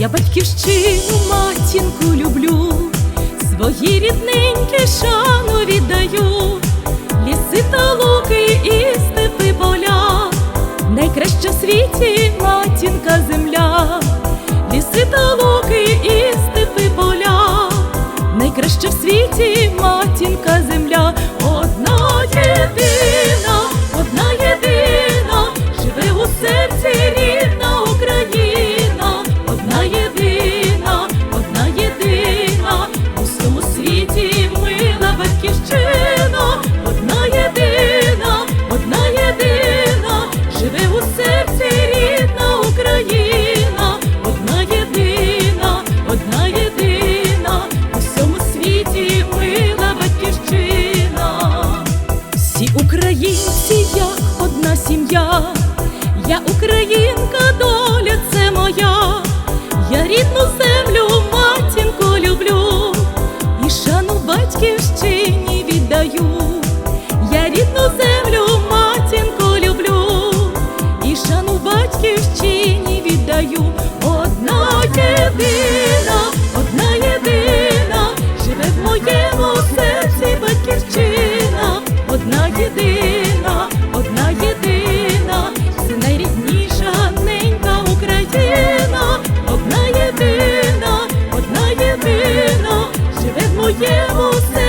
Я батьківщину матінку люблю, свої рідненькі шану віддаю, ліси та луки і степи поля, найкраща в світі матінка земля, ліси та луки і степи поля, найкраща в світі матінка земля. Українка, доля це моя, я рідну землю, матінку люблю, і шану батьківщині віддаю, я рідну землю, матінку люблю, і шану батьківщині віддаю. Одна єдина. твоєму серці.